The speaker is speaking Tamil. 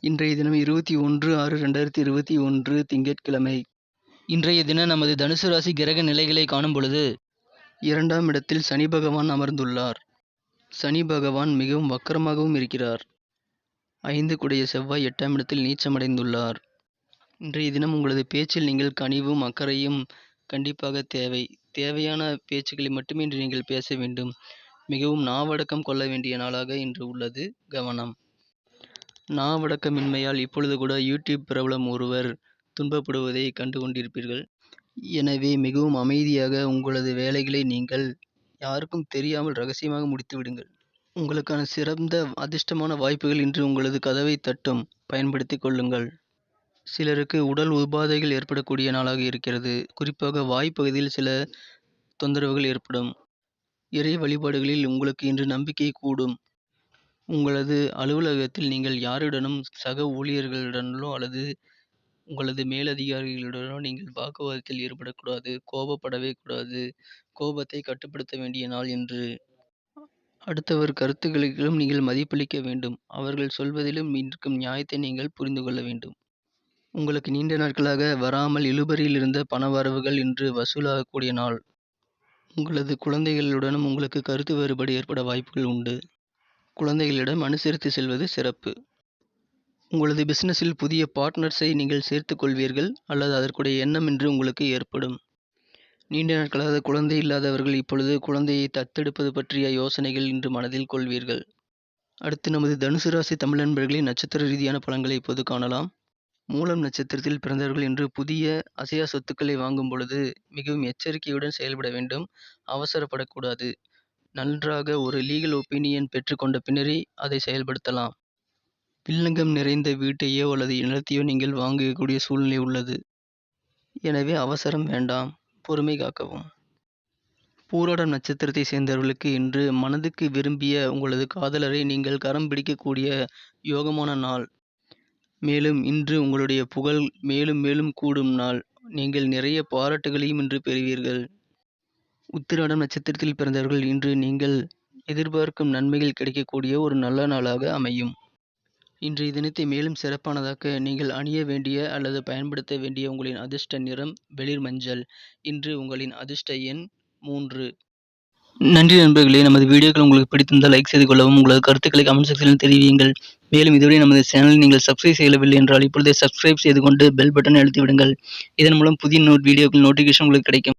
இன்றைய தினம் இருபத்தி ஒன்று ஆறு ரெண்டாயிரத்தி இருபத்தி ஒன்று திங்கட்கிழமை. இன்றைய தினம் நமது தனுசு ராசி கிரக நிலைகளை காணும் பொழுது இரண்டாம் இடத்தில் சனி பகவான் அமர்ந்துள்ளார். சனி பகவான் மிகவும் வக்கரமாகவும் இருக்கிறார். ஐந்து குடைய செவ்வாய் எட்டாம் இடத்தில் நீச்சமடைந்துள்ளார். இன்றைய தினம் உங்களது பேச்சில் நீங்கள் கனிவும் அக்கறையும் கண்டிப்பாக தேவை. தேவையான பேச்சுக்களை மட்டுமே இன்று நீங்கள் பேச வேண்டும். மிகவும் நாவடக்கம் கொள்ள வேண்டிய நாளாக இன்று உள்ளது. கவனம். நாவடக்கமின்மையால் இப்பொழுது கூட யூடியூப் பிரபலம் ஒருவர் துன்பப்படுவதை கண்டு கொண்டிருப்பீர்கள் எனவே மிகவும் அமைதியாக உங்களது வேலைகளை நீங்கள் யாருக்கும் தெரியாமல் ரகசியமாக முடித்து விடுங்கள். உங்களுக்கான சிறந்த அதிர்ஷ்டமான வாய்ப்புகள் இன்று உங்களது கதவை தட்டும். பயன்படுத்தி கொள்ளுங்கள். சிலருக்கு உடல் உபாதைகள் ஏற்படக்கூடிய நாளாக இருக்கிறது. குறிப்பாக வாய்ப்பகுதியில் சில தொந்தரவுகள் ஏற்படும். இறை வழிபாடுகளில் உங்களுக்கு இன்று நம்பிக்கை கூடும். உங்களது அலுவலகத்தில் நீங்கள் யாருடனும் சக ஊழியர்களுடனோ அல்லது உங்களது மேலதிகாரிகளுடனோ நீங்கள் வாக்குவாதத்தில் ஈடுபடக்கூடாது கோபப்படவே கூடாது கோபத்தை கட்டுப்படுத்த வேண்டிய நாள் என்று அடுத்தவர் கருத்துக்களுக்கும் நீங்கள் மதிப்பளிக்க வேண்டும். அவர்கள் சொல்வதிலும் இருக்கும் நியாயத்தை நீங்கள் புரிந்து கொள்ள வேண்டும். உங்களுக்கு நீண்ட நாட்களாக வராமல் இழுபறியில் இருந்த பண வரவுகள் இன்று வசூலாகக்கூடிய நாள். உங்களது குழந்தைகளுடனும் உங்களுக்கு கருத்து வேறுபாடு ஏற்பட வாய்ப்புகள் உண்டு. குழந்தைகளிடம் அனுசரித்து செல்வது சிறப்பு. உங்களது பிசினஸில் புதிய பார்ட்னர்ஸை நீங்கள் சேர்த்துக்கொள்வீர்கள் அல்லது அதற்குடைய எண்ணம் என்று உங்களுக்கு ஏற்படும். நீண்ட நாட்களாக குழந்தை இல்லாதவர்கள் இப்பொழுது குழந்தையை தத்தெடுப்பது பற்றிய யோசனைகள் இன்று மனதில் கொள்வீர்கள். அடுத்து நமது தனுசு ராசி தமிழ் நண்பர்களின் நட்சத்திர ரீதியான பலன்களை இப்போது காணலாம். மூலம் நட்சத்திரத்தில் பிறந்தவர்கள் இன்று புதிய அசையா சொத்துக்களை வாங்கும் பொழுது மிகவும் எச்சரிக்கையுடன் செயல்பட வேண்டும். அவசரப்படக்கூடாது. நன்றாக ஒரு லீகல் ஒப்பீனியன் பெற்றுக்கொண்ட பின்னரே அதை செயல்படுத்தலாம். வில்லங்கம் நிறைந்த வீட்டையோ அல்லது நிலத்தையோ நீங்கள் வாங்கக்கூடிய சூழ்நிலை உள்ளது. எனவே அவசரம் வேண்டாம். பொறுமை காக்கவும். பூராடம் நட்சத்திரத்தை சேர்ந்தவர்களுக்கு இன்று மனதுக்கு விரும்பிய உங்களது காதலரை நீங்கள் கரம் பிடிக்கக்கூடிய யோகமான நாள். மேலும் இன்று உங்களுடைய புகழ் மேலும் மேலும் கூடும் நாள். நீங்கள் நிறைய பாராட்டுகளையும் இன்று பெறுவீர்கள். உத்திராடம் நட்சத்திரத்தில் பிறந்தவர்கள் இன்று நீங்கள் எதிர்பார்க்கும் நன்மைகள் கிடைக்கக்கூடிய ஒரு நல்ல நாளாக அமையும். இன்றைய தினத்தை மேலும் சிறப்பானதாக்க நீங்கள் அணிய வேண்டிய அல்லது பயன்படுத்த வேண்டிய உங்களின் அதிர்ஷ்ட நிறம் வெளிர் மஞ்சள். இன்று உங்களின் அதிர்ஷ்ட எண் மூன்று. நன்றி நண்பர்களே நமது வீடியோக்கள் உங்களுக்கு பிடித்திருந்தால் லைக் செய்து கொள்ளவும் உங்களது கருத்துக்களை கமெண்ட் செக்ஷனில் தெரிவியுங்கள். மேலும் இதுவரை நமது சேனலை நீங்கள் சப்ஸ்கிரைப் செய்யவில்லை என்றால் இப்பொழுதே சப்ஸ்கிரைப் செய்து கொண்டு பெல் பட்டனை அழுத்தி விடுங்கள். இதன் மூலம் புதிய நோட் வீடியோக்கள் நோட்டிஃபிகேஷன் உங்களுக்கு கிடைக்கும்.